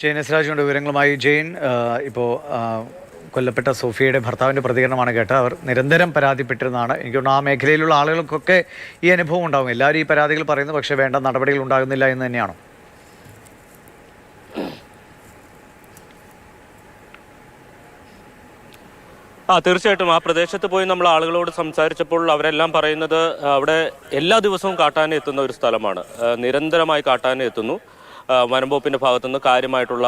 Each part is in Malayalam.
ജെയിൻ രാജുണ്ട് വിവരങ്ങളുമായി ജെയിൻ ഇപ്പോൾ കൊല്ലപ്പെട്ട സോഫിയയുടെ ഭർത്താവിന്റെ പ്രതികരണമാണ് കേട്ടത്. അവർ നിരന്തരം പരാതിപ്പെട്ടിരുന്നതാണ്. എനിക്ക് ആ മേഖലയിലുള്ള ആളുകൾക്കൊക്കെ ഈ അനുഭവം ഉണ്ടാകും എല്ലാവരും ഈ പരാതികൾ പറയുന്നു പക്ഷേ വേണ്ട നടപടികൾ ഉണ്ടാകുന്നില്ല എന്ന് തന്നെയാണോ? ആ തീർച്ചയായിട്ടും. ആ പ്രദേശത്ത് പോയി നമ്മൾ ആളുകളോട് സംസാരിച്ചപ്പോൾ അവരെല്ലാം പറയുന്നത് അവിടെ എല്ലാ ദിവസവും കാട്ടാനെത്തുന്ന ഒരു സ്ഥലമാണ്. നിരന്തരമായി കാട്ടാനെത്തുന്നു എത്തുന്നു. ആ, വനംവകുപ്പിന്റെ ഭാഗത്തുനിന്ന് കാര്യമായിട്ടുള്ള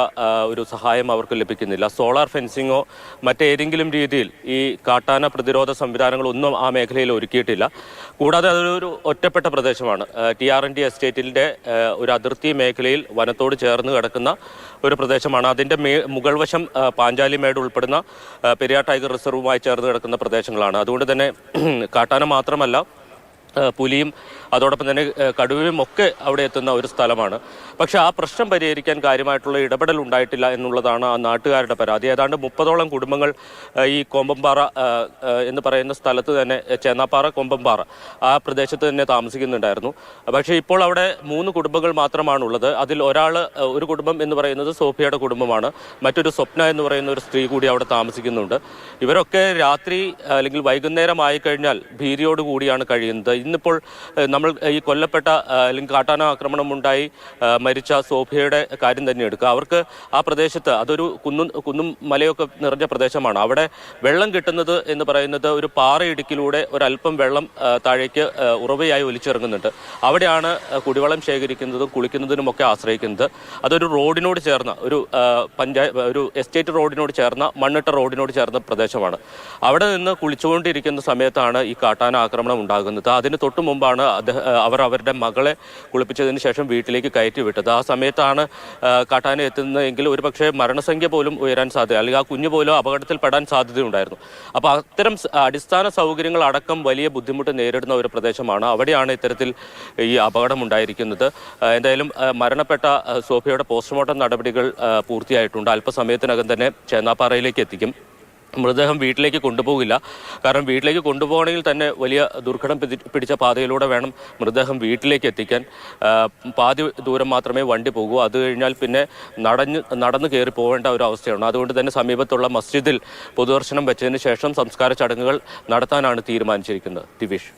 ഒരു സഹായം അവർക്ക് ലഭിക്കുന്നില്ല. സോളാർ ഫെൻസിങ്ങോ മറ്റേതെങ്കിലും രീതിയിൽ ഈ കാട്ടാന പ്രതിരോധ സംവിധാനങ്ങളൊന്നും ആ മേഖലയിൽ ഒരുക്കിയിട്ടില്ല. കൂടാതെ അതൊരു ഒറ്റപ്പെട്ട പ്രദേശമാണ്. ടി ആർ എൻ ഡി എസ്റ്റേറ്റിന്റെ ഒരു അതിർത്തി മേഖലയിൽ വനത്തോട് ചേർന്ന് കിടക്കുന്ന ഒരു പ്രദേശമാണ്. അതിന്റെ മേ മുകൾ വശം മേട് ഉൾപ്പെടുന്ന പെരിയാർ ടൈഗർ റിസർവുമായി ചേർന്ന് കിടക്കുന്ന പ്രദേശങ്ങളാണ്. അതുകൊണ്ട് തന്നെ കാട്ടാന മാത്രമല്ല പുലിയും അതോടൊപ്പം തന്നെ കടുവയും ഒക്കെ അവിടെ എത്തുന്ന ഒരു സ്ഥലമാണ്. പക്ഷെ ആ പ്രശ്നം പരിഹരിക്കാൻ കാര്യമായിട്ടുള്ള ഇടപെടൽ ഉണ്ടായിട്ടില്ല എന്നുള്ളതാണ് ആ നാട്ടുകാരുടെ പരാതി. ഏതാണ്ട് മുപ്പതോളം കുടുംബങ്ങൾ ഈ കൊമ്പംപാറ എന്ന് പറയുന്ന സ്ഥലത്ത് തന്നെ ചേന്നാപ്പാറ കൊമ്പംപാറ ആ പ്രദേശത്ത് തന്നെ താമസിക്കുന്നുണ്ടായിരുന്നു. പക്ഷേ ഇപ്പോൾ അവിടെ മൂന്ന് കുടുംബങ്ങൾ മാത്രമാണുള്ളത്. അതിൽ ഒരാൾ ഒരു കുടുംബം എന്ന് പറയുന്നത് സോഫിയയുടെ കുടുംബമാണ്. മറ്റൊരു സ്വപ്ന എന്ന് പറയുന്ന ഒരു സ്ത്രീ കൂടി അവിടെ താമസിക്കുന്നുണ്ട്. ഇവരൊക്കെ രാത്രി അല്ലെങ്കിൽ വൈകുന്നേരം ആയി കഴിഞ്ഞാൽ ഭീതിയോട് കൂടിയാണ് കഴിയുന്നത്. ഇന്നിപ്പോൾ നമ്മൾ ഈ കൊല്ലപ്പെട്ട അല്ലെങ്കിൽ കാട്ടാന ആക്രമണം ഉണ്ടായി മരിച്ച സോഫിയയുടെ കാര്യം തന്നെ എടുക്കുക. അവർക്ക് ആ പ്രദേശത്ത് അതൊരു കുന്നും കുന്നും മലയൊക്കെ നിറഞ്ഞ പ്രദേശമാണ്. അവിടെ വെള്ളം കിട്ടുന്നത് എന്ന് പറയുന്നത് ഒരു പാറയിടുക്കിലൂടെ ഒരല്പം വെള്ളം താഴേക്ക് ഉറവയായി ഒലിച്ചിറങ്ങുന്നുണ്ട്. അവിടെയാണ് കുടിവെള്ളം ശേഖരിക്കുന്നതും കുളിക്കുന്നതിനുമൊക്കെ ആശ്രയിക്കുന്നത്. അതൊരു റോഡിനോട് ചേർന്ന ഒരു പഞ്ചായത്ത് ഒരു എസ്റ്റേറ്റ് റോഡിനോട് ചേർന്ന മണ്ണിട്ട റോഡിനോട് ചേർന്ന പ്രദേശമാണ്. അവിടെ നിന്ന് കുളിച്ചുകൊണ്ടിരിക്കുന്ന സമയത്താണ് ഈ കാട്ടാന ആക്രമണം ഉണ്ടാകുന്നത്. അതിന് തൊട്ടു മുമ്പാണ് അവർ അവരുടെ മകളെ കുളിപ്പിച്ചതിന് ശേഷം വീട്ടിലേക്ക് കയറ്റി വിട്ടത്. ആ സമയത്താണ് കാട്ടാന എത്തുന്നതെങ്കിൽ ഒരു പക്ഷേ മരണസംഖ്യ പോലും ഉയരാൻ സാധ്യത അല്ലെങ്കിൽ ആ കുഞ്ഞു പോലും അപകടത്തിൽപ്പെടാൻ സാധ്യതയുണ്ടായിരുന്നു. അപ്പോൾ അത്തരം അടിസ്ഥാന സൗകര്യങ്ങൾ അടക്കം വലിയ ബുദ്ധിമുട്ട് നേരിടുന്ന ഒരു പ്രദേശമാണ്. അവിടെയാണ് ഇത്തരത്തിൽ ഈ അപകടം ഉണ്ടായിരിക്കുന്നത് എന്തായാലും മരണപ്പെട്ട സോഫിയയുടെ പോസ്റ്റ്മോർട്ടം നടപടികൾ പൂർത്തിയായിട്ടുണ്ട്. അല്പസമയത്തിനകം തന്നെ ചേന്നാപ്പാറയിലേക്ക് എത്തിക്കും. മൃതദേഹം വീട്ടിലേക്ക് കൊണ്ടുപോകില്ല. കാരണം വീട്ടിലേക്ക് കൊണ്ടുപോകണമെങ്കിൽ തന്നെ വലിയ ദുർഘടം പിടിച്ച പാതയിലൂടെ വേണം മൃതദേഹം വീട്ടിലേക്ക് എത്തിക്കാൻ. പാതി ദൂരം മാത്രമേ വണ്ടി പോകൂ. അത് കഴിഞ്ഞാൽ പിന്നെ നടഞ്ഞ് നടന്നു കയറി പോകേണ്ട ഒരു അവസ്ഥയാണ്. അതുകൊണ്ട് തന്നെ സമീപത്തുള്ള മസ്ജിദിൽ പൊതുദർശനം വെച്ചതിന് ശേഷം സംസ്കാര ചടങ്ങുകൾ നടത്താനാണ് തീരുമാനിച്ചിരിക്കുന്നത്. ദിവേഷ്.